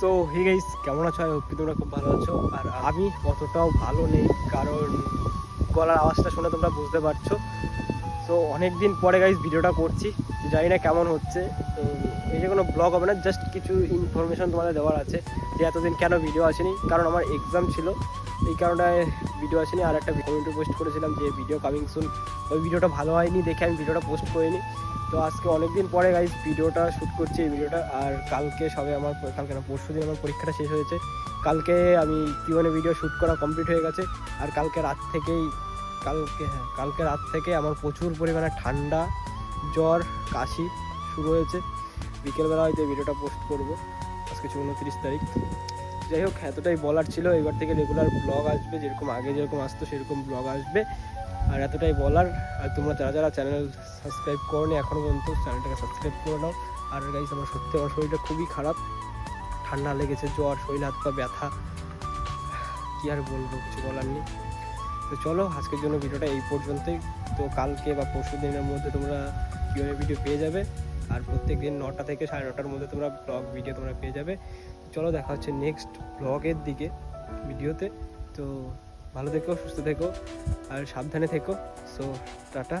So hey guys কেমন আছো? I hope তোমরা খুব ভালো আছো। আর আমি অতটাও ভালো নেই, কারণ গলার আওয়াজটা শুনে তোমরা বুঝতে পারছ। সো অনেক দিন পরে গাইস ভিডিওটা করছি। জানি না কেমন হচ্ছে। এই যে কোনো ব্লগ হবে না জাস্ট কিছু ইনফরমেশন তোমাদের দেওয়ার আছে যে এতদিন কেন ভিডিও আসেনি। কারণ আমার এক্সাম ছিল, এই কারণে ভিডিও আসেনি। আর একটা কমেন্টে পোস্ট করেছিলাম যে ভিডিও কামিং সুন ওই ভিডিওটা ভালো হয়নি, দেখে আমি ভিডিওটা পোস্ট করিনি। তো আজকে অনেক দিন পরে গাইজ ভিডিওটা শ্যুট করছি এই ভিডিওটা। আর কালকে সবে আমার, কালকে না, পরশু দিন আমার পরীক্ষাটা শেষ হয়েছে। কালকে আমি Q and A video shoot করা কমপ্লিট হয়ে গেছে। আর কালকে রাত থেকেই, কালকে হ্যাঁ কালকে রাত থেকে আমার প্রচুর পরিমাণে ঠান্ডা, জ্বর, কাশি শুরু হয়েছে। বিকেলবেলা হয়তো এই ভিডিওটা পোস্ট করব। আজকে উনত্রিশ তারিখ। যাই হোক, এতটাই বলার ছিল। এবার থেকে রেগুলার ব্লগ আসবে। যেরকম আগে যেরকম আসতো, সেরকম ব্লগ আসবে। আর এতটাই বলার, আর তোমরা যারা যারা চ্যানেল সাবস্ক্রাইব করোনি এখনও পর্যন্ত চ্যানেলটাকে সাবস্ক্রাইব করে নাও। আর গাইজ আমার সত্যি আমার শরীরটা খুবই খারাপ। ঠান্ডা লেগেছে, জ্বর, শরীর হাত পা ব্যথা। কী আর বলব, কিছু বলার নেই। তো চলো, আজকের জন্য ভিডিওটা এই পর্যন্তই। তো কালকে বা পরশু দিনের মধ্যে তোমরা কিউএ ভিডিও পেয়ে যাবে? আর প্রত্যেক দিন নটা থেকে সাড়ে নটার মধ্যে তোমরা ব্লগ ভিডিও তোমরা পেয়ে যাবে। চলো, দেখা হচ্ছে নেক্সট ব্লগের দিকে ভিডিওতে তো ভালো থেকো সুস্থ থেকো আর সাবধানে থেকো। So tata.